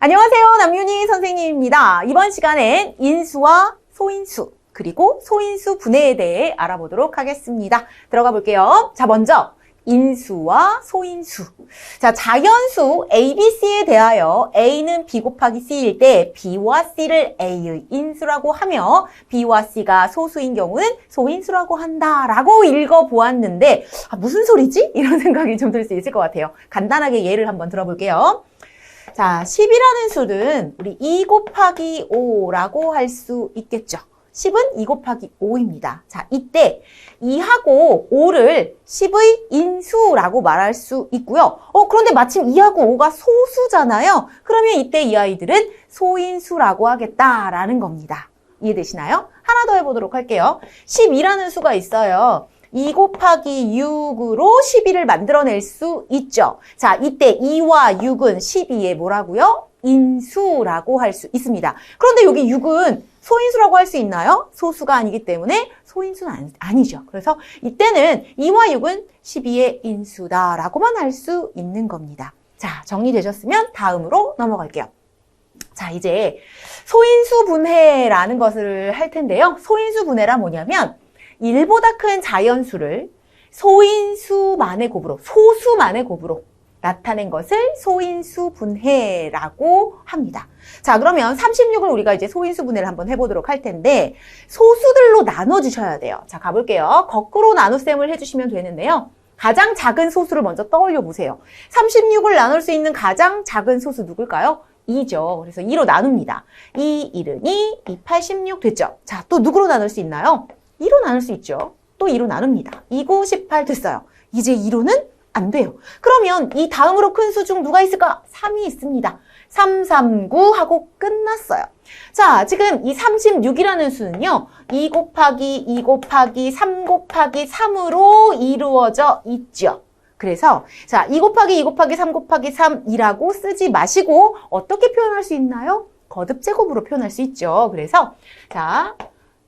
안녕하세요. 남윤희 선생님입니다. 이번 시간엔 인수와 소인수, 그리고 소인수 분해에 대해 알아보도록 하겠습니다. 들어가 볼게요. 자, 먼저 인수와 소인수. 자, 자연수 A, B, C에 대하여 A는 B 곱하기 C일 때 B와 C를 A의 인수라고 하며 B와 C가 소수인 경우는 소인수라고 한다라고 읽어보았는데 아, 무슨 소리지? 이런 생각이 좀 들 수 있을 것 같아요. 간단하게 예를 한번 들어볼게요. 자, 10이라는 수는 우리 2 곱하기 5라고 할 수 있겠죠. 10은 2 곱하기 5입니다. 자, 이때 2하고 5를 10의 인수라고 말할 수 있고요. 어, 그런데 마침 2하고 5가 소수잖아요. 그러면 이때 이 아이들은 소인수라고 하겠다라는 겁니다. 이해되시나요? 하나 더 해보도록 할게요. 12라는 수가 있어요. 2 곱하기 6으로 12를 만들어낼 수 있죠. 자, 이때 2와 6은 12의 뭐라고요? 인수라고 할 수 있습니다. 그런데 여기 6은 소인수라고 할 수 있나요? 소수가 아니기 때문에 소인수는 아니, 죠 그래서 이때는 2와 6은 12의 인수다라고만 할 수 있는 겁니다. 자, 정리되셨으면 다음으로 넘어갈게요. 자, 이제 소인수 분해라는 것을 할 텐데요. 소인수 분해란 뭐냐면 1보다 큰 자연수를 소인수만의 곱으로, 소수만의 곱으로 나타낸 것을 소인수 분해라고 합니다. 자, 그러면 36을 우리가 이제 소인수 분해를 한번 해보도록 할 텐데, 소수들로 나눠주셔야 돼요. 자, 가볼게요. 거꾸로 나눗셈을 해주시면 되는데요. 가장 작은 소수를 먼저 떠올려 보세요. 36을 나눌 수 있는 가장 작은 소수 누굴까요? 2죠. 그래서 2로 나눕니다. 2, 1은 2, 2, 86 됐죠? 자, 또 누구로 나눌 수 있나요? 2로 나눌 수 있죠. 또 2로 나눕니다. 2, 9, 18 됐어요. 이제 2로는 안 돼요. 그러면 이 다음으로 큰 수 중 누가 있을까? 3이 있습니다. 3, 3, 9 하고 끝났어요. 자, 지금 이 36이라는 수는요. 2 곱하기 2 곱하기 3 곱하기 3으로 이루어져 있죠. 그래서 자, 2 곱하기 2 곱하기 3 곱하기 3이라고 쓰지 마시고 어떻게 표현할 수 있나요? 거듭 제곱으로 표현할 수 있죠. 그래서 자,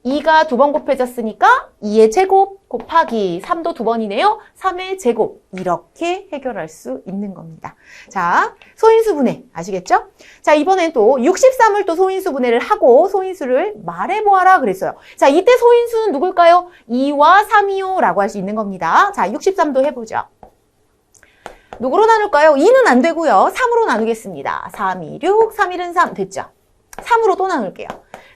2가 두 번 곱해졌으니까 2의 제곱 곱하기 3도 두 번이네요. 3의 제곱 이렇게 해결할 수 있는 겁니다. 자, 소인수 분해 아시겠죠? 자, 이번엔 또 63을 또 소인수 분해를 하고 소인수를 말해보아라 그랬어요. 자, 이때 소인수는 누굴까요? 2와 3이요 라고 할 수 있는 겁니다. 자, 63도 해보죠. 누구로 나눌까요? 2는 안 되고요. 3으로 나누겠습니다. 3, 2, 6, 3, 1은 3 됐죠? 3으로 또 나눌게요.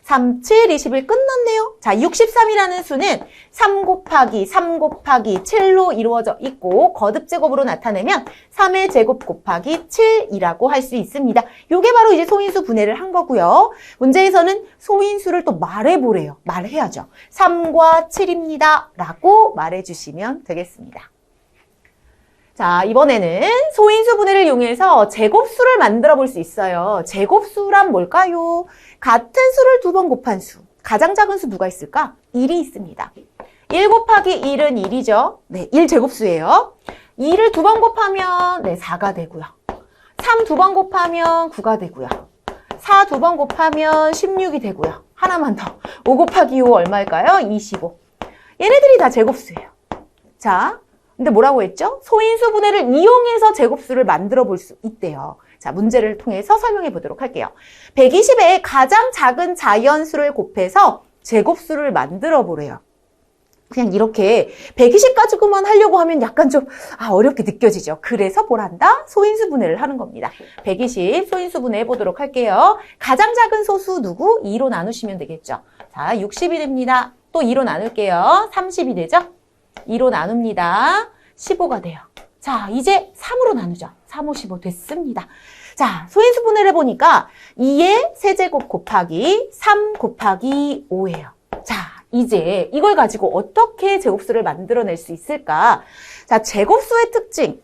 3, 7, 21 끝났네요. 자, 63이라는 수는 3 곱하기 3 곱하기 7로 이루어져 있고 거듭 제곱으로 나타내면 3의 제곱 곱하기 7이라고 할 수 있습니다. 이게 바로 이제 소인수 분해를 한 거고요. 문제에서는 소인수를 또 말해보래요. 말해야죠. 3과 7입니다. 라고 말해주시면 되겠습니다. 자, 이번에는 소인수 분해를 이용해서 제곱수를 만들어 볼 수 있어요. 제곱수란 뭘까요? 같은 수를 두 번 곱한 수. 가장 작은 수 누가 있을까? 1이 있습니다. 1 곱하기 1은 1이죠. 네, 1제곱수예요. 2를 두 번 곱하면 네, 4가 되고요. 3 두 번 곱하면 9가 되고요. 4 두 번 곱하면 16이 되고요. 하나만 더. 5 곱하기 5 얼마일까요? 25. 얘네들이 다 제곱수예요. 자, 근데 뭐라고 했죠? 소인수 분해를 이용해서 제곱수를 만들어 볼 수 있대요. 자, 문제를 통해서 설명해 보도록 할게요. 120에 가장 작은 자연수를 곱해서 제곱수를 만들어 보래요. 그냥 이렇게 120 가지고만 하려고 하면 약간 좀 아, 어렵게 느껴지죠. 그래서 뭘 한다? 소인수 분해를 하는 겁니다. 120 소인수 분해 해 보도록 할게요. 가장 작은 소수 누구? 2로 나누시면 되겠죠. 자, 60이 됩니다. 또 2로 나눌게요. 30이 되죠? 2로 나눕니다. 15가 돼요. 자, 이제 3으로 나누죠. 3, 5, 15 됐습니다. 자, 소인수 분해를 해보니까 2의 세제곱 곱하기 3 곱하기 5예요. 자, 이제 이걸 가지고 어떻게 제곱수를 만들어낼 수 있을까? 자, 제곱수의 특징.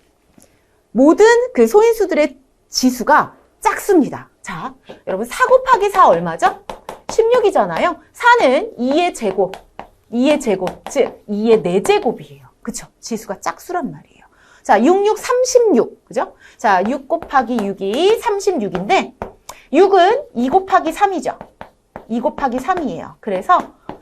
모든 그 소인수들의 지수가 작습니다. 자, 여러분 4 곱하기 4 얼마죠? 16이잖아요. 4는 2의 제곱, 2의 제곱, 즉 2의 4제곱이에요. 그쵸? 지수가 짝수란 말이에요. 자, 6, 6, 36. 그죠? 자, 6 곱하기 6이 36인데 6은 2 곱하기 3이죠. 2 곱하기 3이에요. 그래서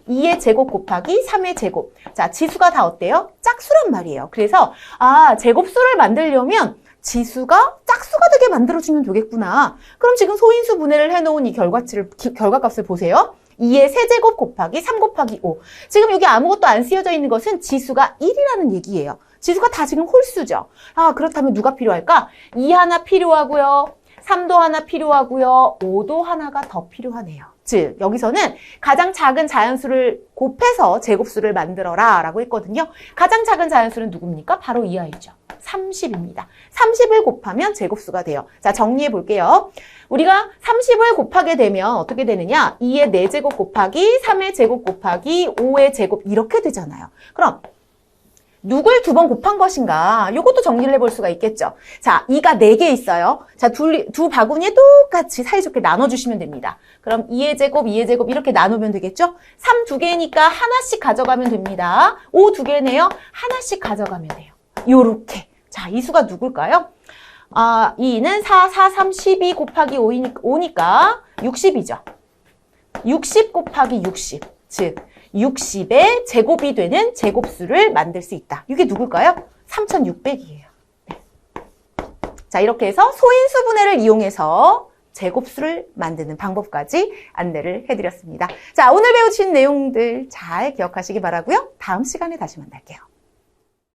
2의 제곱 곱하기 3의 제곱. 자, 지수가 다 어때요? 짝수란 말이에요. 그래서 아, 제곱수를 만들려면 지수가 짝수가 되게 만들어주면 되겠구나. 그럼 지금 소인수 분해를 해놓은 이 결과치를, 기- 결과값을 보세요. 2의 세제곱 곱하기 3 곱하기 5. 지금 여기 아무것도 안 쓰여져 있는 것은 지수가 1이라는 얘기예요. 지수가 다 지금 홀수죠. 아, 그렇다면 누가 필요할까? 2 하나 필요하고요. 3도 하나 필요하고요. 5도 하나가 더 필요하네요. 즉, 여기서는 가장 작은 자연수를 곱해서 제곱수를 만들어라 라고 했거든요. 가장 작은 자연수는 누굽니까? 바로 이 아이죠. 30입니다. 30을 곱하면 제곱수가 돼요. 자, 정리해 볼게요. 우리가 30을 곱하게 되면 어떻게 되느냐? 2의 4제곱 곱하기 3의 제곱 곱하기 5의 제곱 이렇게 되잖아요. 그럼 누굴 두 번 곱한 것인가? 이것도 정리를 해볼 수가 있겠죠. 자, 2가 4개 있어요. 자, 둘, 두 바구니에 똑같이 사이좋게 나눠주시면 됩니다. 그럼 2의 제곱, 2의 제곱 이렇게 나누면 되겠죠? 3두 개니까 하나씩 가져가면 됩니다. 5두 개네요. 하나씩 가져가면 돼요. 요렇게. 자, 이 수가 누굴까요? 아, 2는 4, 4, 3, 12 곱하기 5이니까, 5니까 60이죠. 60 곱하기 60. 즉, 60의 제곱이 되는 제곱수를 만들 수 있다. 이게 누굴까요? 3600이에요. 자, 이렇게 해서 소인수 분해를 이용해서 제곱수를 만드는 방법까지 안내를 해드렸습니다. 자, 오늘 배우신 내용들 잘 기억하시기 바라고요. 다음 시간에 다시 만날게요.